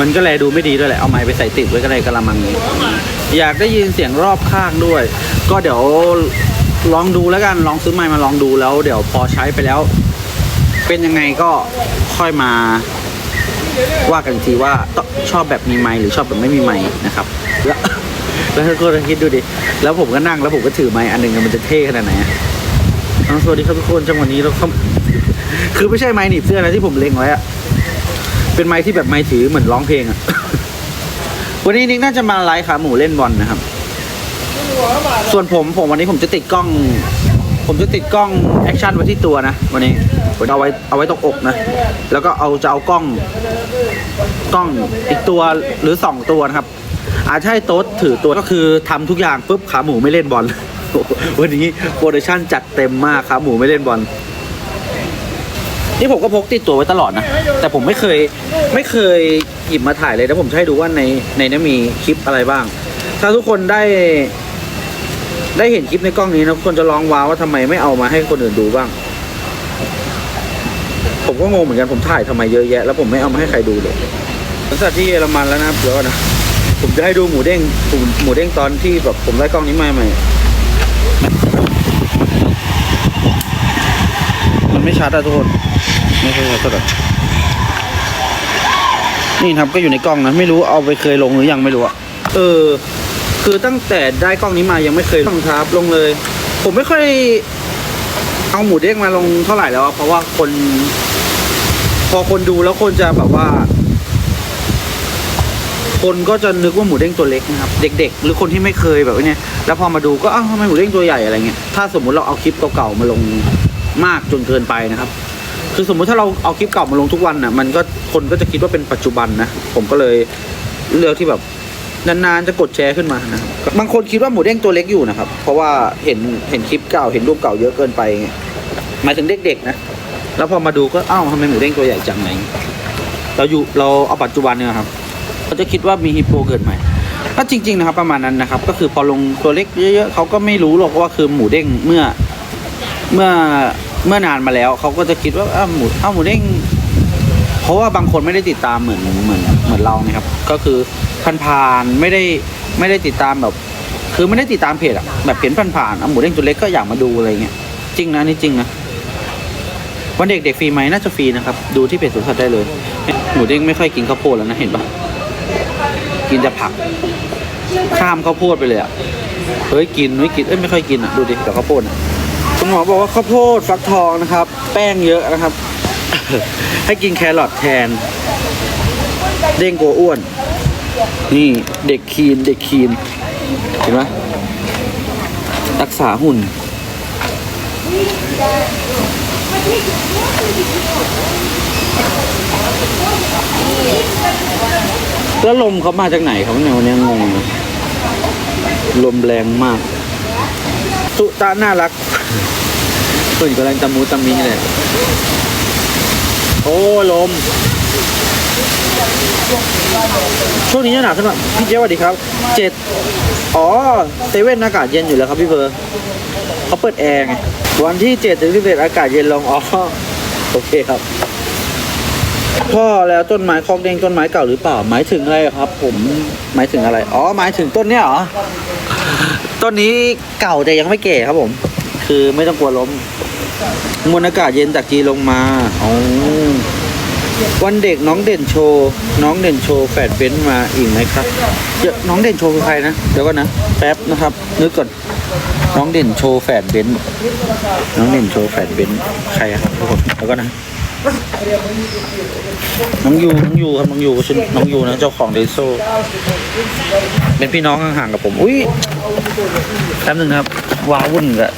มันก็แลดูไม่ดีด้วยแหละ เอาไม้ไปใส่ติดไว้ก็เลยกระมังนี้อยากได้ยินเสียงรอบข้างด้วย ก็เดี๋ยวลองดูแล้วกัน ลองซื้อไม้มาลองดูแล้ว เดี๋ยวพอใช้ไปแล้ว เป็นยังไงก็ค่อยมา ว่ากันทีว่าชอบแบบมีไม้หรือชอบแบบไม่มีไม้นะครับ แล้วแล้วก็คิดดูดิ แล้วผมก็นั่งแล้วผมก็ถือไม้อันหนึ่งมันจะเท่ขนาดไหนสวัสดีครับทุกคนจังหวะนี้เราเขาคือไม่ใช่ไม้หนีบเสื้อนะที่ผมเล็งไว้อะ เป็นไม้ที่แบบไม้ถือเหมือนร้องเพลงอะวันนี้นิกน่าจะมาไลฟ์ขาหมูเล่นบอลนะครับ ส่วนผมผมวันนี้ผมจะติดกล้อง ผมจะติดกล้องแอคชั่นไว้ที่ตัวนะวันนี้เอาไว้เอาไว้ตรงอกนะ แล้วก็เอาจะเอากล้อง กล้องอีกตัวหรือสองตัวนะครับ อาจจะให้โต๊ดถือตัวก็คือทำทุกอย่างปุ๊บขาหมูไม่เล่นบอลวันนี้โปรดักชั่นจัดเต็มมากขาหมูไม่เล่นบอล นี่ผมก็พกติดตัวไว้ตลอดนะ แต่ผมไม่เคยไม่เคยหยิบมาถ่ายเลยแล้วผมจะให้ดูว่าในในนี้มีคลิปอะไรบ้าง ถ้าทุกคนได้ ได้เห็นคลิปในกล้องนี้นะทุกคนจะร้องว้าวว่าทำไมไม่เอามาให้คนอื่นดูบ้าง ผมก็งงเหมือนกันผมถ่ายทำไมเยอะแยะ แล้วผมไม่เอามาให้ใครดูเลยบริษัทที่เยอรมันแล้วนะเดี๋ยวก่อนนะผมจะให้ดูหมูเด้งหมูหมูเด้งตอนที่แบบผมได้กล้องนี้มาใหม่มันไม่ชัดอะทุกคน ไม่ค่อยชัดเท่าไหร่นี่ครับก็อยู่ในกล้องนะไม่รู้เอาไปเคยลงหรือยังไม่รู้อะเออ คือตั้งแต่ได้กล้องนี้มายังไม่เคยลงทับ ลงเลย ผมไม่ค่อยเอาหมูเด้งมาลงเท่าไหร่แล้วเพราะว่าคน พอคนดูแล้วคนจะแบบว่า คนก็จะนึกว่าหมูเด้งตัวเล็กนะครับ เด็ก ๆ หรือคนที่ไม่เคยแบบเนี้ยแล้วพอมาดูก็อ้าวทำไมหมูเด้งตัวใหญ่อะไรเงี้ยถ้าสมมุติเราเอาคลิปเก่าๆมาลงมากจนเกินไปนะครับ คือสมมุติถ้าเราเอาคลิปเก่ามาลงทุกวันน่ะ มันก็คนก็จะคิดว่าเป็นปัจจุบันนะ ผมก็เลยเลือกที่แบบนานๆจะกดแชร์ขึ้นมานะบางคนคิดว่าหมูเด้งตัวเล็กอยู่นะครับ เพราะว่าเห็นเห็นคลิปเก่าเห็นรูปเก่าเยอะเกินไปหมายถึงเด็กๆนะ แล้วพอมาดูก็อ้าวทำไมหมูเด้งตัวใหญ่จังไหนเราอยู่เราเอาปัจจุบันเนี่ยครับเขาจะคิดว่ามีฮิปโปเกิดใหม่ก็จริง ๆ นะครับ ประมาณนั้นนะครับ ก็คือพอลงตัวเล็กเยอะๆเขาก็ไม่รู้หรอกว่าคือหมูเด้งเมื่อเมื่อ เมื่อนานมาแล้วเขาก็จะคิดว่าอ้าวหมูอ้าวหมูเด้งเพราะว่าบางคนไม่ได้ติดตามเหมือนเหมือนเหมือนเรานะครับ ก็คือผ่านๆไม่ได้ไม่ได้ติดตามแบบ คือไม่ได้ติดตามเพจอะแบบเห็นผ่านๆเอาหมูเด้งตัวเล็กก็อยากมาดูอะไรเงี้ยจริงนะนี่จริงนะวันเด็กเด็กฟรีไหมน่าจะฟรีนะครับดูที่เพจสุดสัตว์ได้เลยหมูเด้งไม่ค่อยกินข้าวโพดแล้วนะเห็นปะกินแต่ผัก ข้ามข้าวโพดไปเลยอะเฮ้ยกินไม่กินเอ้ยไม่ค่อยกินอะดูดิแต่ข้าวโพดอะ คุณหมอบอกว่าข้าวโพดฟักทองนะครับ แป้งเยอะนะครับ ให้กินแครอทแทน เด้งกลัวอ้วน นี่เด็กคีนเด็กคีนเห็นไหมรักษาหุ่น แล้วลมเขามาจากไหนครับเนี่ยวันนี้งงลยลมแรงมาก ตุตาน่ารัก ส่วนกำลังตะมูตะมีเลยโอ้ลม ช่วงนี้จะหนาวขึ้นมาพี่เจ๊สวัสดีครับเจ็ดอ๋อเซเว่นอากาศเย็นอยู่แล้วครับพี่เบอร์เขาเปิดแอร์ไงวันที่เจ็ดถึงสิบเอ็ดอากาศเย็นลงอ๋อโอเคครับพ่อแล้วต้นไม้คอกเด้งต้นไม้เก่าหรือเปล่าหมายถึงอะไรครับ ผมหมายถึงอะไร อ๋อหมายถึงต้นเนี้ยเหรอต้นนี้เก่าแต่ยังไม่แก่ครับผม คือไม่ต้องกลัวล้มมวลอากาศเย็นจากจีลงมาอ๋อวันเด็กน้องเด่นโชว์น้องเด่นโชว์แฝดเบนซ์มาอีกไหมครับเดี๋ยวน้องเด่นโชว์คือใครนะ เดี๋ยวก่อนนะ แป๊บนะครับ นึกก่อน น้องเด่นโชว์แฝดเบนซ์น้องเด่นโชว์แฝดเบนซ์ใครครับทุกคนเดี๋ยวก่อนนะ น้องยูน้องยูครับน้องยูชื่อน้องยูนะเจ้าของเดโซเป็นพี่น้องห่างๆกับผม อุ้ยแป๊บหนึงครับว้าวุ่นกับ